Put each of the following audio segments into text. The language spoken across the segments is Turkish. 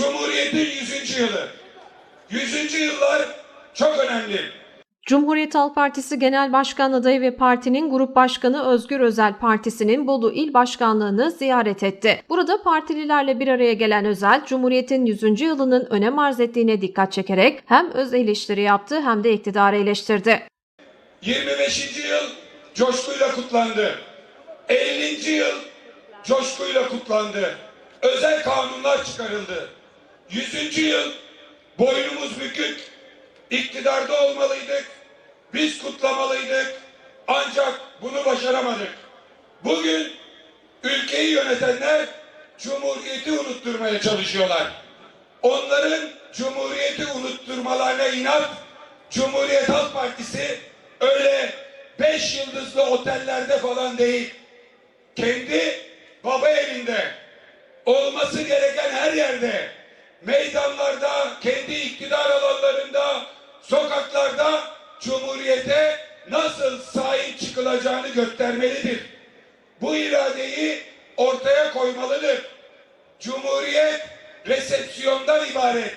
Cumhuriyet'in 100. yılı. 100. yıllar çok önemli. Cumhuriyet Halk Partisi Genel Başkan adayı ve partinin Grup Başkanı Özgür Özel Partisi'nin Bolu İl Başkanlığı'nı ziyaret etti. Burada partililerle bir araya gelen Özel, Cumhuriyet'in 100. yılının önem arz ettiğine dikkat çekerek hem öz eleştiri yaptı hem de iktidarı eleştirdi. 25. yıl coşkuyla kutlandı. 50. yıl coşkuyla kutlandı. Özel kanunlar çıkarıldı. 100. yıl boynumuz bükük, iktidarda olmalıydık. Biz kutlamalıydık. Ancak bunu başaramadık. Bugün ülkeyi yönetenler Cumhuriyeti unutturmaya çalışıyorlar. Onların Cumhuriyeti unutturmalarına inat Cumhuriyet Halk Partisi öyle beş yıldızlı otellerde falan değil. Kendi baba evinde olması gereken her yerde meydanlarda, kendi iktidar alanlarında, sokaklarda Cumhuriyete nasıl sahip çıkılacağını göstermelidir. Bu iradeyi ortaya koymalıdır. Cumhuriyet resepsiyondan ibaret.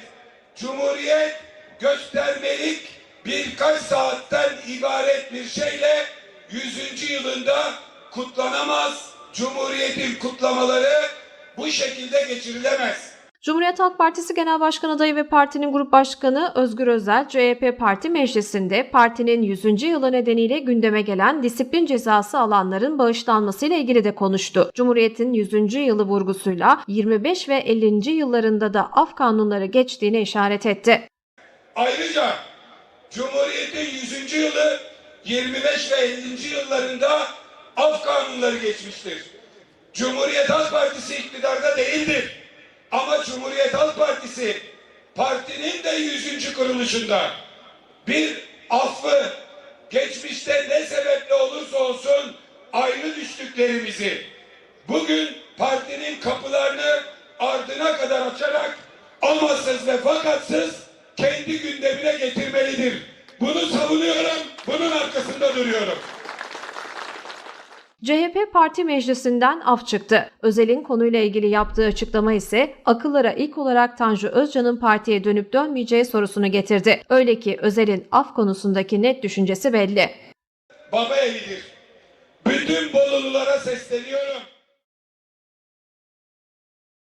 Cumhuriyet göstermelik birkaç saatten ibaret bir şeyle 100. yılında kutlanamaz. Cumhuriyetin kutlamaları bu şekilde geçirilemez. Cumhuriyet Halk Partisi Genel Başkan adayı ve partinin Grup Başkanı Özgür Özel, CHP Parti Meclisi'nde partinin 100. yılı nedeniyle gündeme gelen disiplin cezası alanların bağışlanmasıyla ilgili de konuştu. Cumhuriyet'in 100. yılı vurgusuyla 25 ve 50. yıllarında da af kanunları geçtiğine işaret etti. Ayrıca Cumhuriyet'in 100. yılı 25 ve 50. yıllarında af kanunları geçmiştir. Cumhuriyet Halk Partisi iktidarda değildir. Ama Cumhuriyet Halk Partisi partinin de 100. kuruluşunda bir affı geçmişte ne sebeple olursa olsun ayrı düştüklerimizi bugün partinin kapılarını ardına kadar açarak amasız ve fakatsız kendi gündemine getirmelidir. Bunu savunuyorum, bunun arkasında duruyorum. CHP Parti Meclisi'nden af çıktı. Özel'in konuyla ilgili yaptığı açıklama ise akıllara ilk olarak Tanju Özcan'ın partiye dönüp dönmeyeceği sorusunu getirdi. Öyle ki Özel'in af konusundaki net düşüncesi belli. Baba evidir. Bütün Bolululara sesleniyorum.